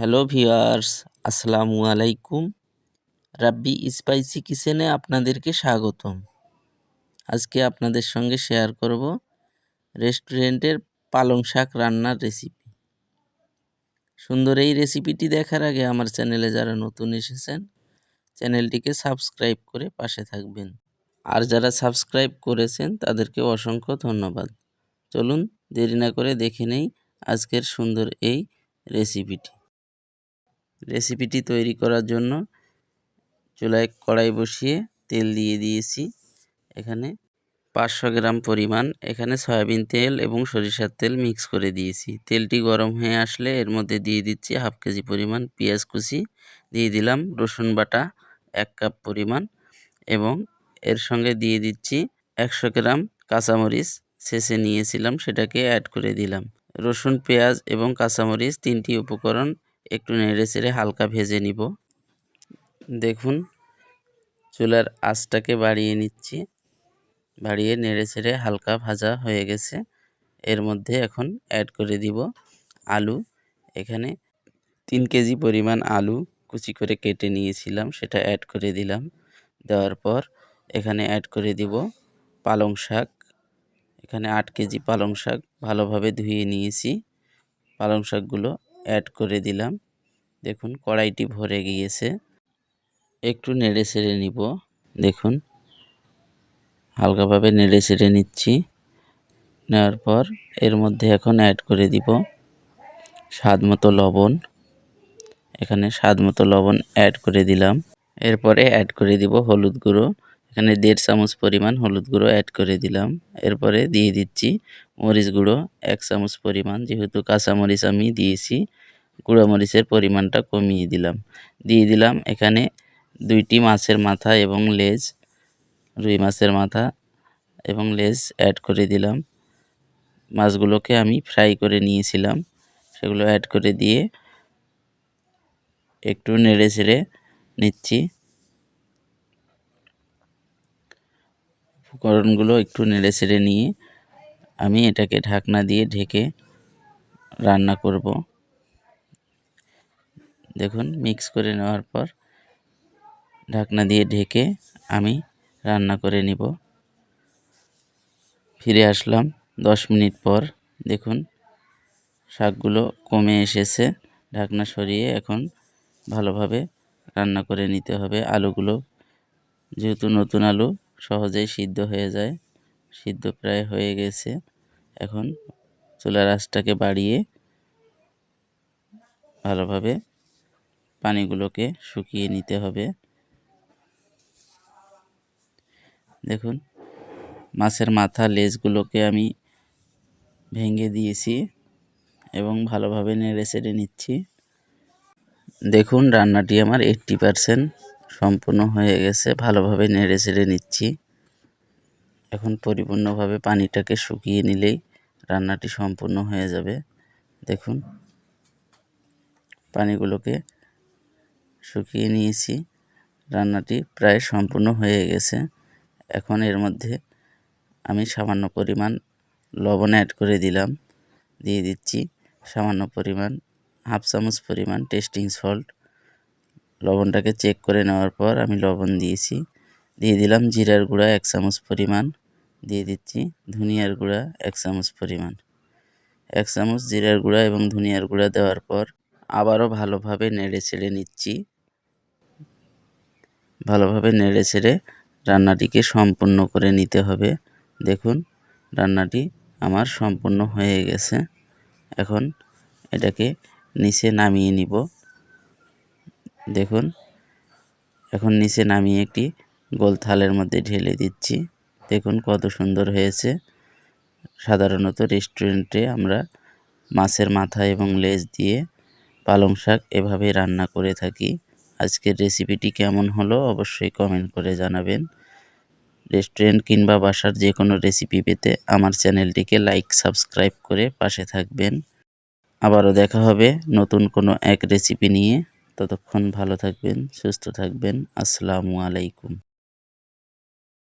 Hello viewers, আসসালামু আলাইকুম। রাব্বি spicy কিচেনে আপনাদেরকে স্বাগতম। আজকে আপনাদের সঙ্গে শেয়ার করব রেস্টুরেন্টের পালং শাক রান্নার রেসিপি। সুন্দর এই রেসিপিটি দেখার আগে আমার চ্যানেলে যারা নতুন এসেছেন, চ্যানেলটিকে সাবস্ক্রাইব করে পাশে থাকবেন। আর যারা সাবস্ক্রাইব করেছেন, তাদেরকে অসংখ্য ধন্যবাদ। চলুন দেরি না করে দেখে নেই আজকের সুন্দর এই রেসিপিটি। রেসিপিটি তৈরি করার জন্য চুলায় কড়াই বসিয়ে তেল দিয়ে দিয়েছি। এখানে পাঁচশো গ্রাম পরিমাণ এখানে সয়াবিন তেল এবং সরিষার তেল মিক্স করে দিয়েছি। তেলটি গরম হয়ে আসলে এর মধ্যে দিয়ে দিচ্ছি হাফ কেজি পরিমাণ পেঁয়াজ কুচি, দিয়ে দিলাম রসুন বাটা এক কাপ পরিমাণ এবং এর সঙ্গে দিয়ে দিচ্ছি একশো গ্রাম কাঁচামরিচ। শেষে নিয়েছিলাম সেটাকে অ্যাড করে দিলাম। রসুন, পেঁয়াজ এবং কাঁচামরিচ তিনটি উপকরণ একটু নেড়ে চেড়ে হালকা ভেজে নিব। দেখুন, চুলার আঁচটাকে বাড়িয়ে নিচ্ছি। বাড়িয়ে নেড়ে চেড়ে হালকা ভাজা হয়ে গেছে। এর মধ্যে এখন অ্যাড করে দিব আলু। এখানে তিন কেজি পরিমাণ আলু কুচি করে কেটে নিয়েছিলাম, সেটা অ্যাড করে দিলাম। দেওয়ার পর এখানে অ্যাড করে দিব পালং শাক। এখানে আট কেজি পালং শাক ভালোভাবে ধুয়ে নিয়েছি। পালং শাকগুলো অ্যাড করে দিলাম। দেখুন, কড়াইটি ভরে গিয়েছে। একটু নেড়ে ছেড়ে নিব। দেখুন, হালকাভাবে নেড়ে ছেড়ে নিচ্ছি। নেওয়ার পর এর মধ্যে এখন অ্যাড করে দিব স্বাদ মতো লবণ। এখানে স্বাদ মতো লবণ অ্যাড করে দিলাম। এরপরে অ্যাড করে দিব হলুদ গুঁড়ো। এখানে দেড় চামচ পরিমাণ হলুদ গুঁড়ো অ্যাড করে দিলাম। এরপরে দিয়ে দিচ্ছি মরিচ গুঁড়ো এক চামচ পরিমাণ, যেহেতু কাঁচা মরিচ আমি দিয়েছি গুঁড়ো মরিচের পরিমাণটা কমিয়ে দিলাম। দিয়ে দিলাম এখানে দুইটি মাছের মাথা এবং লেজ, রুই মাছের মাথা এবং লেজ অ্যাড করে দিলাম। মাছগুলোকে আমি ফ্রাই করে নিয়েছিলাম। সেগুলো অ্যাড করে দিয়ে একটু নেড়ে ছেড়ে নিচ্ছি। উপকরণগুলো একটু নেড়ে ছেড়ে নিয়ে আমি এটাকে ঢাকনা দিয়ে ঢেকে রান্না করব। দেখুন মিক্স করে নেওয়ার পর ঢাকনা দিয়ে ঢেকে আমি রান্না করে নিব। ফিরে আসলাম দশ মিনিট পর। দেখুন, শাকগুলো কমে এসেছে। ঢাকনা সরিয়ে এখন ভালোভাবে রান্না করে নিতে হবে। আলুগুলো যেহেতু নতুন আলু, সহজেই সিদ্ধ হয়ে যায়। সিদ্ধ প্রায় হয়ে গেছে। এখন চুলার আঁচটাকে বাড়িয়ে ভালোভাবে পানিগুলোকে শুকিয়ে নিতে হবে। দেখুন, মাছের মাথা লেজগুলোকে আমি ভেঙে দিয়েছি এবং ভালোভাবে নেড়ে চেড়ে নিচ্ছি। দেখুন, রান্নাটি আমার এইট্টি পারসেন্ট সম্পূর্ণ হয়ে গেছে, ভালোভাবে নেড়ে চেড়ে নিচ্ছি। এখন পরিপূর্ণভাবে পানিটাকে শুকিয়ে নিলেই রান্নাটি সম্পূর্ণ হয়ে যাবে। দেখুন, পানিগুলোকে শুকিয়ে নিয়েছি। রান্নাটি প্রায় সম্পূর্ণ হয়ে গেছে। এখন এর মধ্যে আমি সামান্য পরিমাণ লবণ অ্যাড করে দিলাম। দিয়ে দিচ্ছি সামান্য পরিমাণ, হাফ চামচ পরিমাণ টেস্টিং সল্ট। লবণটাকে চেক করে নেওয়ার পর আমি লবণ দিয়েছি। দিয়ে দিলাম জিরার গুঁড়া এক চামচ পরিমাণ। দিয়ে দিচ্ছি ধনিয়ার গুঁড়া এক চামচ পরিমাণ। এক চামচ জিরার গুঁড়া এবং ধনিয়ার গুঁড়া দেওয়ার পর আবারও ভালোভাবে নেড়ে ছেড়ে নিচ্ছি। ভালোভাবে নেড়ে ছেড়ে রান্নাটিকে সম্পূর্ণ করে নিতে হবে। দেখুন, রান্নাটি আমার সম্পূর্ণ হয়ে গেছে। এখন এটাকে নিচে নামিয়ে নিব। দেখুন, এখন নিচে নামিয়ে একটি গোল থালের মধ্যে ঢেলে দিচ্ছি। দেখুন কত সুন্দর হয়েছে। সাধারণত রেস্টুরেন্টে আমরা মাছের মাথা এবং লেজ দিয়ে পালং শাক এভাবে রান্না করে থাকি। আজকের রেসিপিটি কেমন হলো অবশ্যই কমেন্ট করে জানাবেন। রেস্টুরেন্ট কিংবা বাসার যে কোনো রেসিপি পেতে আমার চ্যানেলটিকে লাইক সাবস্ক্রাইব করে পাশে থাকবেন। আবারও দেখা হবে নতুন কোনো এক রেসিপি নিয়ে। ততক্ষণ ভালো থাকবেন, সুস্থ থাকবেন। আসসালামু আলাইকুম।